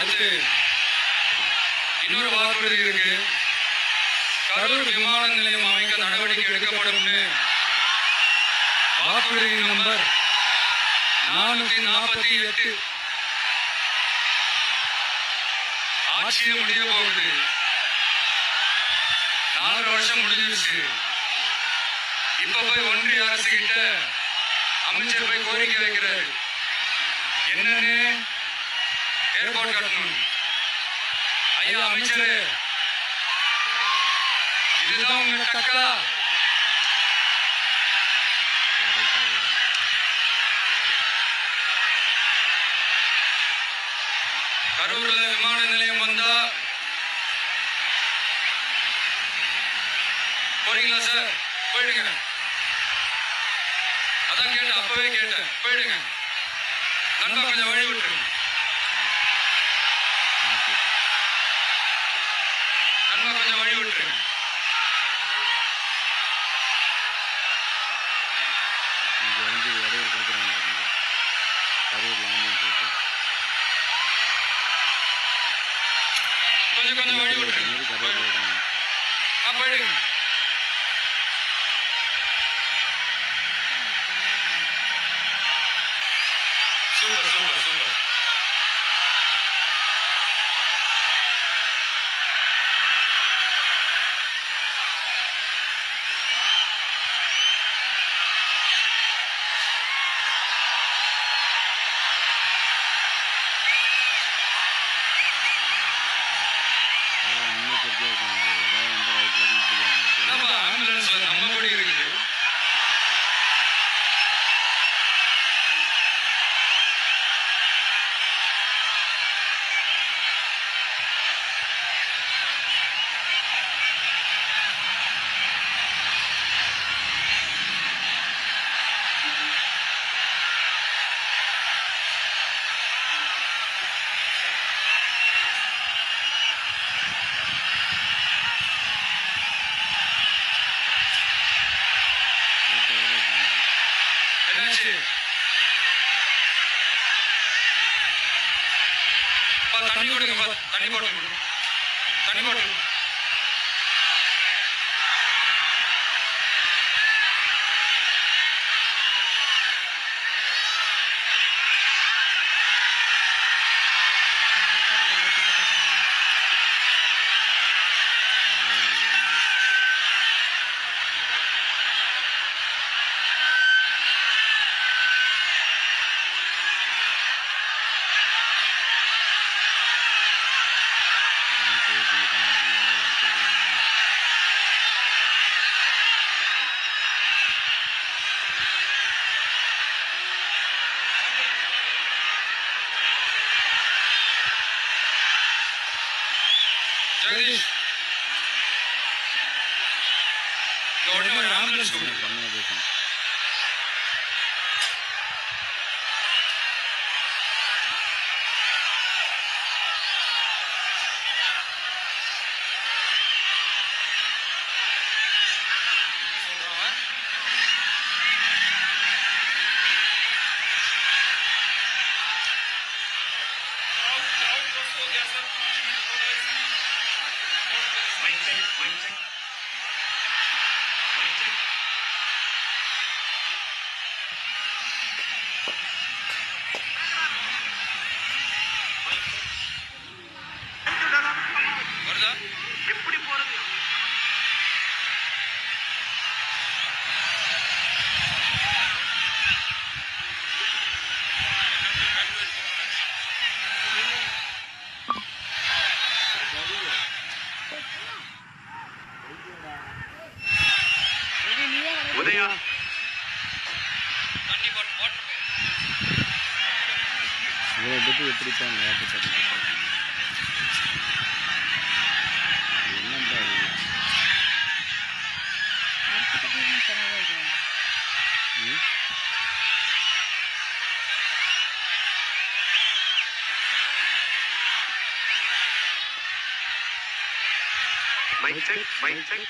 அடுத்து இன்னொரு வாக்குறுதி இருக்கு. கரூர் விமான நிலையம் அமைக்க நடவடிக்கை எடுக்கப்படும் வாக்குறுதி நம்பர் நானூத்தி நாற்பத்தி எட்டு. ஆட்சியை முடிய போகுது. நாலு வருஷம் முடிஞ்சிருச்சு. இப்ப போய் ஒன்றிய அரசு கிட்ட அமைச்சர் போய் கோரிக்கை வைக்கிறார். என்னன்னு ஏர்போர்ட் கட்டணும் ஐயா அமைச்சரே. இதுதான் உங்க டக்கா கரூர்ல விமான நிலையம் வந்தா. போறீங்களா சார்? போயிடுங்க. அதான் கேட்டேன் அப்பவே கேட்டேன். போயிடுங்க. நண்பா கொஞ்சம் வழி விட்டுருங்க நண்பா கொஞ்சம் வழி விட்டுருங்க இங்கே வந்து இடையூறு கொடுக்குறாங்க பாருங்க கரூரில் ஆம்புலன்ஸ் இருக்கு கொஞ்சம் கொஞ்சம் வழி விட்டுருங்க மாதிரி கரூரில் விடுறாங்க ஆ போயிடுங்க சூப்பர் சூப்பர் சூப்பர் அதான் முன்னெச்சரிக்கையாக இருக்காங்க ஏதாவது எந்த வயசுல நிற்கிறாங்க நம்ம ஆம்புலன்ஸ்ல நம்ம கொடி இருக்குது கூட்டத்தோட இருக்காங்க பா, தண்ணி கொடுங்க தண்ணி போட்டு. தண்ணி போட்டு ஜெகதீஷ் இங்க உடனே ஒரு ஆம்புலன்ஸ் கூப்பிடுங்க. செம்மையாக பேசணும் வருதா எப்படி போறது உதயா தண்ணி போட்டு வாட்டர் இவ்வளோ பெட்டு எப்படித்தான் வாட்டு தண்ணி என்னப்பா இது? ம்? மைக் செக் மைக் செக்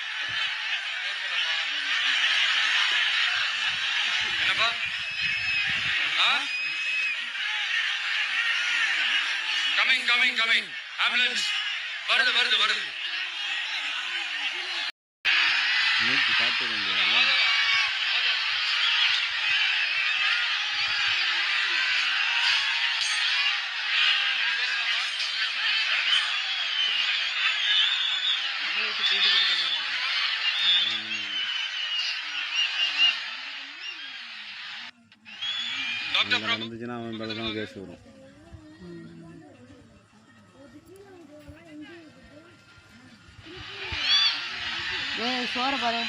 என்னப்பா? ஆ? கமிங் கமிங் கமிங் ஆம்புலன்ஸ் வருது வருது வருது. இதில் பிரபு நடந்துச்சுன்னா அவன் மேலே தான் கேஸ் வரும். ஏய் சோற பாரு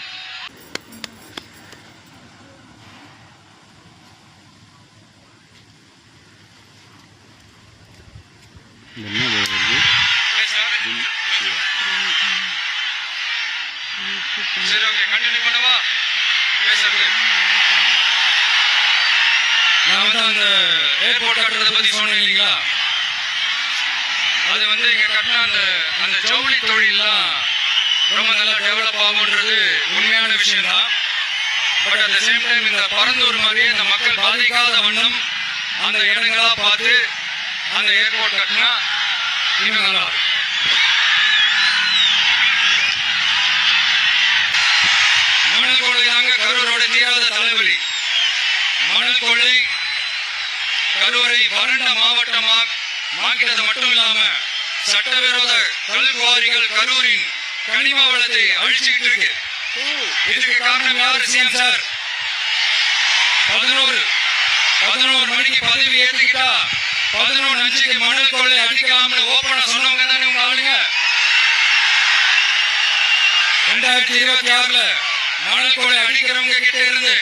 என்ன வருது சரி ஓகே கண்டினியூ பண்ணவா? பேசுறது. நான் வந்து அந்த ஏர்போர்ட் கட்டுறதை பற்றி சொன்னேன் இல்லைங்களா? அது வந்து இங்க கட்டின அந்த அந்த ஜவுளி தொழிலாம் ரொம்ப நல்லா டெவலப் ஆகும்ன்றது உண்மையான விஷயம் தான் but at the same time இந்த பரந்தூர் மாதிரியே இந்த மக்கள் பாதிக்காத வண்ணம் அந்த இடங்களா பார்த்து அந்த ஏர்போர்ட் கட்டினா இன்னும் நல்லா இருக்கும். மணல் கொள்ளை தாங்க கரூரோட தீராத தலைவலி. மணல் கொள்ளை கரூரை வறண்ட மாவட்டமாக மாக்கினது மட்டும் இல்லாம சட்டவிரோத கல்குவாரிகள் கரூரின் கனிம வளத்தை அழிச்சுக்கிட்டு இருக்கு. இதுக்கு காரணம் யாரு சிஎம் சார்? பதினோரு. பதினோரு மணிக்கு பதவி ஏத்துக்கிட்டா பதினோரு அஞ்சுக்கு மணல் கொள்ளை அடிக்கலாம்னு ஓப்பனா சொன்னவங்க தானே உங்க ஆளுங்க? ரெண்டாயிரத்தி இருபத்தி ஆறுல மணல் கொள்ளை அடிக்கிறவங்க கிட்ட இருந்து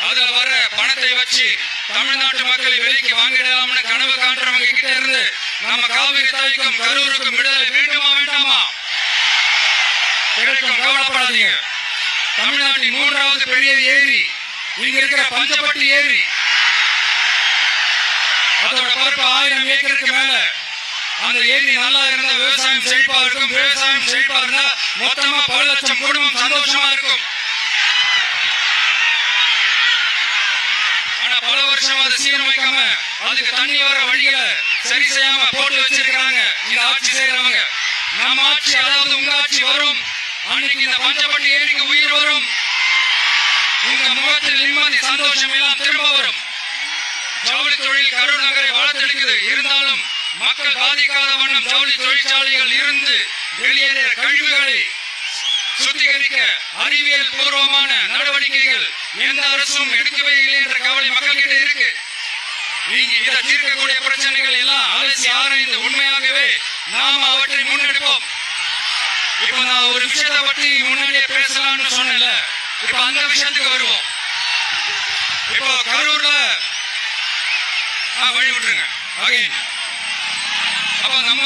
அதுல வர பணத்தை வச்சு தமிழ்நாட்டு மக்கள் விலைக்கு வாங்கிடலாம்னு கனவு காண்றவங்க கிட்ட இருந்து நம்ம காவிரி தாய்க்கும் கரூருக்கும் விடுதலை வேண்டுமா? வேண்டாமா? கிடைக்கும் கவலைப்படாதீங்க. தமிழ்நாட்டின் மூன்றாவது பெரிய ஏரி இங்க இருக்கிற பஞ்சப்பட்டி ஏரி. அதோட பரப்பு ஆயிரம் ஏக்கருக்கு மேல. அந்த ஏரி நல்லா இருந்தா விவசாயம் செழிப்பா இருக்கும். விவசாயம் செழிப்பா இருந்தா மொத்தமா பல லட்சம் குடும்பம் சந்தோஷமா இருக்கும். ஆனா பல வருஷம் அதை சீரமைக்காம அதுக்கு தண்ணி வர வழிகளை சரி செய்யாம போட்டு வச்சிருக்கிறாங்க. இந்த ஆட்சி செய்யறவங்க நம்ம ஆட்சி அதாவது உங்க ஆட்சி வரும். அன்னைக்கு இந்த பஞ்சப்பட்டி ஏரிக்கு உயிர் வரும். உங்க முகத்தில் நிம்மதி சந்தோஷம் எல்லாம் திரும்ப வரும். ஜவுளி தொழில் கரூர் நகரை வளர்த்தெடுக்குது இருந்தாலும் மக்கள் பாதிக்காத வண்ணம் ஜவுளி தொழிற்சாலைகள் இருந்து வெளியேறிய கழிவுகளை சுத்திகரிக்க அறிவியல் பூர்வமான நடவடிக்கைகள் எந்த அரசும் எடுக்கவே இல்லை என்ற கவலை மக்கள்கிட்ட இருக்கு. நீங்க இதை தீர்க்கக்கூடிய பிரச்சனைகள் எல்லாம் அலசி ஆராய்ந்து உண்மையாகவே நாம அவற்றை முன்னெடுப்போம். இப்ப நான் ஒரு விஷயத்தை பத்தி முன்னாடியே பேசலாம்னு சொன்னேன்ல. இப்ப அந்த விஷயத்துக்கு வருவோம். இப்போ கரூர்ல ஆ, வழி விட்டுருங்க. அப்ப நம்ம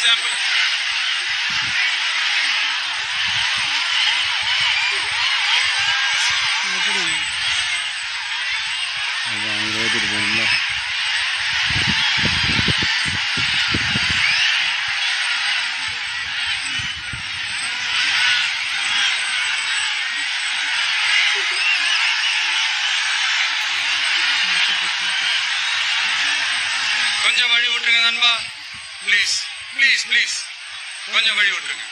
சாம்பிள் எப்படி அது அவங்க ஏற்றிட்டு போகணும்ல கொஞ்சம் வழி விட்டுருங்க நண்பா. ப்ளீஸ் ப்ளீஸ் ப்ளீஸ் கொஞ்சம் வழி விட்டுருங்க.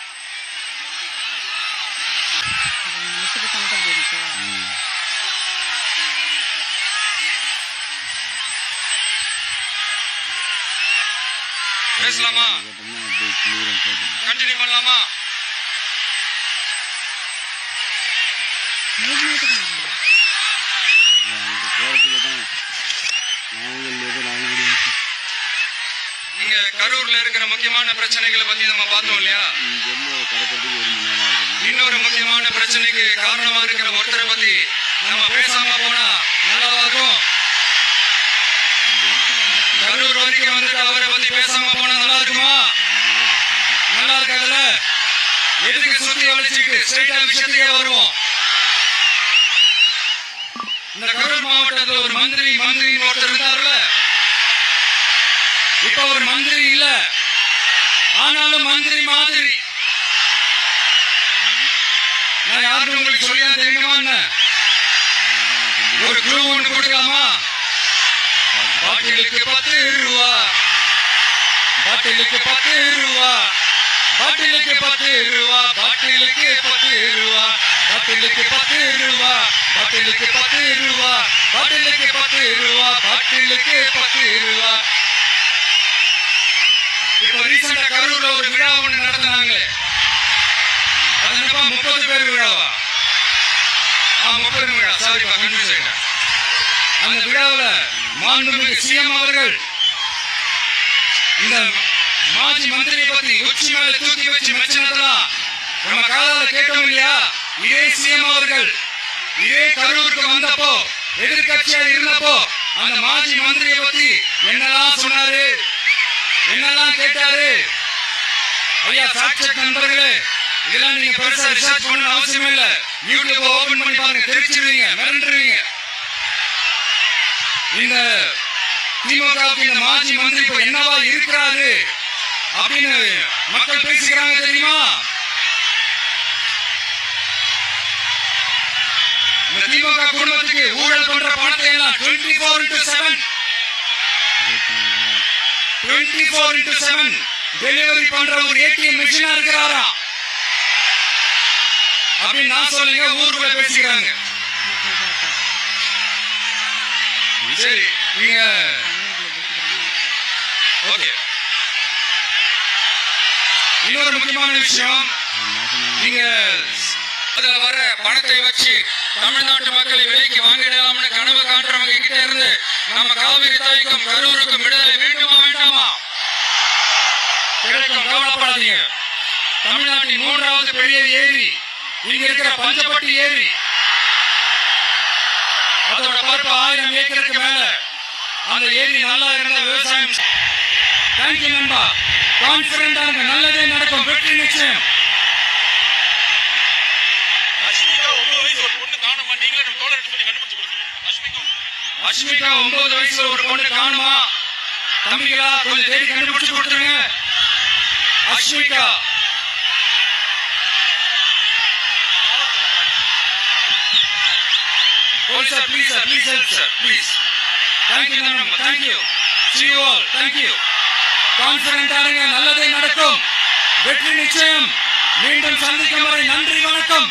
பேசலாமா? கண்டினியூ பண்ணலாமா? நீங்க கரூர்ல இருக்கிற முக்கியமான பிரச்சனைகளை பத்தி நம்ம பார்த்தோம் இல்லையா? இன்னொரு முக்கியமான பிரச்சனைக்கு காரணமா இருக்கிற ஒருத்தரை பத்தி நம்ம பேசாம போனா நல்லாவா இருக்கும்? கரூர் வரைக்கும் வந்துட்டு அவரை பத்தி பேசாம போனா நல்லா இருக்குமா? நல்லா இருக்காதுல்ல? எதுக்கு சுத்தி வளைச்சுக்கிட்டு ஸ்ட்ரைட்டா விஷயத்துக்கே வருவோம். இந்த கரூர் மாவட்டத்துல ஒரு மந்திரி மந்திரி ஒருத்தர் இருந்தார்ல இப்ப ஒரு மந்திரி இல்ல. ஆனாலும் மந்திரி மாதிரி. நான் யாருன்னு உங்களுக்கு சொல்லியா தெரியுமா என்ன? ஒரு குழு ஒன்று கொடுக்கலாமா? பாட்டிலுக்கு பத்து ரூபா பாட்டிலுக்கு பத்து ரூபா பாட்டிலுக்கு பத்து ரூபா பாட்டிலுக்கு பத்து ரூபா பாட்டிலுக்கு பத்து ரூபா பாட்டிலுக்கு பத்து ரூபா பாட்டிலுக்கு பத்து ரூபா பாட்டிலுக்கு பத்து ரூபா இப்போ ரீசெண்டா கரூர்ல ஒரு விழா ஒன்று நடத்தினாங்களே. அது என்னப்பா முப்பது பேர் விழாவா? ஆ முப்பது விழா. சாரிப்பா கன்ஃபியூஸ் ஆயிட்டேன் அந்த விழாவில் மாண்புமிகு சிஎம் அவர்கள். இந்த மாஜி மந்திரியை பத்தி உச்சி மேல தூக்கி வச்சு மெச்சினதெல்லாம் நம்ம காதால கேட்டோம் இல்லையா? இதே சிஎம் அவர்கள். இதே கரூருக்கு வந்தப்போ எதிர்கட்சியா இருந்தப்போ அந்த மாஜி மந்திரியை பத்தி என்னெல்லாம் சொன்னாரு? என்னெல்லாம் கேட்டாரு? ஐயா சாட்சத் நண்பர்களே இதெல்லாம் நீங்க பெருசா ரிசர்ச் பண்ணணும் அவசியம் இல்ல. யூடியூப் ஓபன் பண்ணி பாருங்க. தெரிச்சிருவீங்க மிரண்டுருவீங்க. இந்த திமுகவுக்கு இந்த மாஜி மந்திரி இப்ப என்னவா இருக்கிறாரு அப்படின்னு மக்கள் பேசிக்கிறாங்க தெரியுமா? இந்த திமுக குடும்பத்துக்கு ஊழல் பண்ற பணத்தை எல்லாம் twenty four into seven twenty four into seven delivery பண்ற ஒரு ஏடிஎம் மிஷினா இருக்கிறாரா? அப்படின்னு நான் சொல்லுங்க ஊருக்குள்ள பேசிக்கிறாங்க. சரி நீங்க ஓகே. இன்னொரு முக்கியமான விஷயம். நீங்க அதுல வர பணத்தை வச்சு தமிழ்நாட்டு மக்களை விலைக்கு வாங்கிடலாம்னு கனவு காண்றவங்க கிட்ட இருந்து நம்ம காவிரி தாய்க்கும் கரூருக்கும் விடுதலை வேண்டுமா வேண்டாமா? கிடைக்கும் கவலைப்படாதீங்க. தமிழ்நாட்டின் மூன்றாவது பெரிய ஏரி இங்க இருக்கிற பஞ்சப்பட்டி ஏரி. அதோட பரப்பு ஆயிரம் ஏக்கருக்கு மேல. அந்த ஏரி நல்லா இருந்தா விவசாயம் தேங்க்யூ நண்பா. கான்பிடண்டா இருங்க. நல்லதே நடக்கும். வெற்றி நிச்சயம். அஷ்மிகா ஒன்பது வயசுல ஒரு பொண்ணு காணுமா? தம்பிகளா கொஞ்சம் தேடி கண்டுபிடிச்சு கொடுத்துருங்க. Ashmika Police sir, please sir, please help sir, please. Thank you, Nanam. Thank you. See you all. Thank you. Confident ஆருங்க நல்லதே நடக்கும் வெற்றி நிச்சயம் மீண்டும் சந்திக்கும் வரை நன்றி வணக்கம்